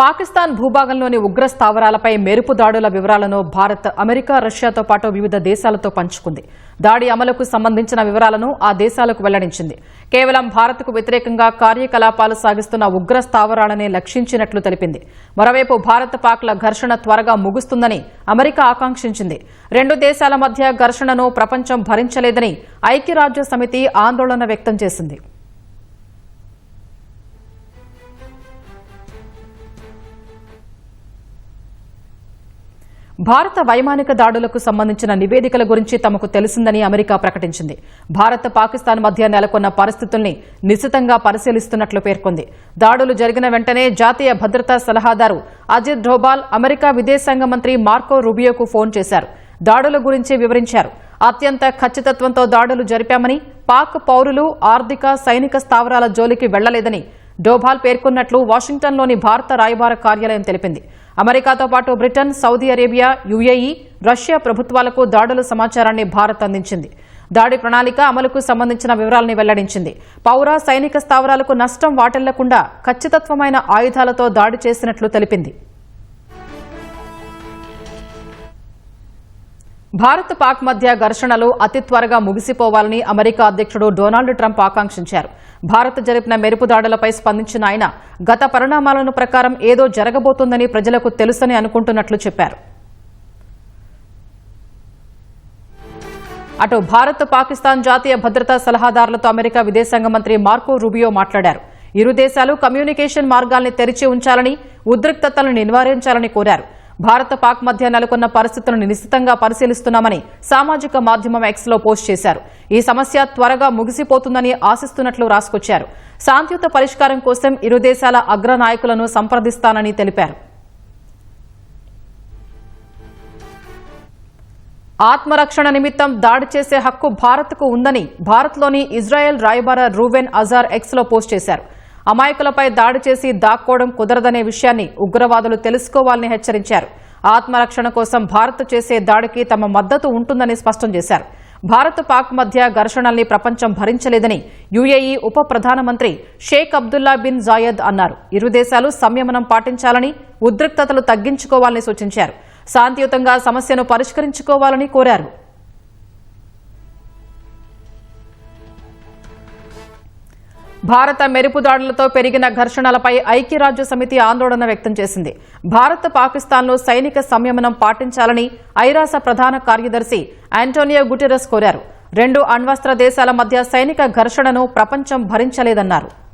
పాకిస్తాన్ భూభాగంలోని ఉగ్ర స్థావరాలపై మెరుపు దాడుల వివరాలను భారత్ అమెరికా రష్యాతో పాటు వివిధ దేశాలతో పంచుకుంది. దాడి అమలుకు సంబంధించిన వివరాలను ఆ దేశాలకు వెల్లడించింది. కేవలం భారత్కు వ్యతిరేకంగా కార్యకలాపాలు సాగిస్తున్న ఉగ్ర స్థావరాలనే లక్షించినట్లు తెలిపింది. మరోవైపు భారత్ పాక్ల ఘర్షణ త్వరగా ముగుస్తుందని అమెరికా ఆకాంక్షించింది. రెండు దేశాల మధ్య ఘర్షణను ప్రపంచం భరించలేదని ఐక్యరాజ్య సమితి ఆందోళన వ్యక్తం చేసింది. భారత వైమానిక దాడులకు సంబంధించిన నివేదికల గురించి తమకు తెలిసిందని అమెరికా ప్రకటించింది. భారత్ పాకిస్తాన్ మధ్య నెలకొన్న పరిస్థితుల్ని నిశితంగా పరిశీలిస్తున్నట్లు పేర్కొంది. దాడులు జరిగిన వెంటనే జాతీయ భద్రతా సలహాదారు అజిత్ డోబాల్ అమెరికా విదేశాంగ మంత్రి మార్కో రుబియోకు ఫోన్ చేశారు. దాడుల గురించి వివరించారు. అత్యంత ఖచ్చితత్వంతో దాడులు జరిపామని పాక్ పౌరులు ఆర్థిక సైనిక స్థావరాల జోలికి వెళ్ళలేదని డోభాల్ పేర్కొన్నట్లు వాషింగ్టన్లోని భారత రాయబార కార్యాలయం తెలిపింది. అమెరికాతో పాటు Britain Saudi Arabia UAE Russia ప్రభుత్వాలకు దాడుల సమాచారాన్ని భారత్ అందించింది. దాడి ప్రణాళిక అమలుకు సంబంధించిన వివరాలను వెల్లడించింది. పౌర సైనిక స్థావరాలకు నష్టం వాటిల్లకుండా ఖచ్చితత్వమైన ఆయుధాలతో దాడి చేసినట్లు తెలిపింది. భారత్ పాక్ మధ్య ఘర్షణలు అతి త్వరగా ముగిసిపోవాలని అమెరికా అధ్యక్షుడు డొనాల్డ్ ట్రంప్ ఆకాంక్షించారు. భారత్ జరిపిన మెరుపు దాడులపై స్పందించిన ఆయన గత పరిణామాలను ప్రకారం ఏదో జరగబోతోందని ప్రజలకు తెలుసని అనుకుంటున్నట్లు చెప్పారు. అటు భారత్ పాకిస్తాన్ జాతీయ భద్రతా సలహాదారులతో అమెరికా విదేశాంగ మంత్రి మార్కో రూబియో మాట్లాడారు. ఇరు దేశాలు కమ్యూనికేషన్ మార్గాల్ని తెరిచి ఉంచాలని ఉద్రిక్తతలను నివారించాలని కోరారు. భారత పాక్ మధ్య నెలకొన్న పరిస్థితులను నిశ్చితంగా పరిశీలిస్తున్నామని సామాజిక మాధ్యమం ఎక్స్లో పోస్ట్ చేశారు. ఈ సమస్య త్వరగా ముగిసిపోతుందని ఆశిస్తున్నట్లు రాసుకొచ్చారు. శాంతియుత పరిష్కారం కోసం ఇరు దేశాల అగ్ర నాయకులను సంప్రదిస్తానని తెలిపారు. ఆత్మరక్షణ నిమిత్తం దాడి చేసే హక్కు భారత్కు ఉందని భారత్లోని ఇజ్రాయెల్ రాయబార రూవెన్ అజార్ ఎక్స్లో పోస్ట్ చేశారు. అమాయకులపై దాడి చేసి దాక్కోవడం కుదరదనే విషయాన్ని ఉగ్రవాదులు తెలుసుకోవాలని హెచ్చరించారు. ఆత్మరక్షణ కోసం భారత్ చేసే దాడికి తమ మద్దతు ఉంటుందని స్పష్టం చేశారు. భారత్ పాక్ మధ్య ఘర్షణల్ని ప్రపంచం భరించలేదని యుఏఈ ఉప ప్రధానమంత్రి షేక్ అబ్దుల్లా బిన్ జాయద్ అన్నారు. ఇరు దేశాలు సంయమనం పాటించాలని ఉద్రిక్తతలు తగ్గించుకోవాలని సూచించారు. శాంతియుతంగా సమస్యను పరిష్కరించుకోవాలని కోరారు. భారత మెరుపు దాడులతో పెరిగిన ఘర్షణలపై ఐక్యరాజ్య సమితి ఆందోళన వ్యక్తం చేసింది. భారత్ పాకిస్తాన్లో సైనిక సంయమనం పాటించాలని ఐరాస ప్రధాన కార్యదర్శి ఆంటోనియో గుటెరస్ కోరారు. రెండు అణ్వస్త్ర దేశాల మధ్య సైనిక ఘర్షణను ప్రపంచం భరించలేదన్నారు.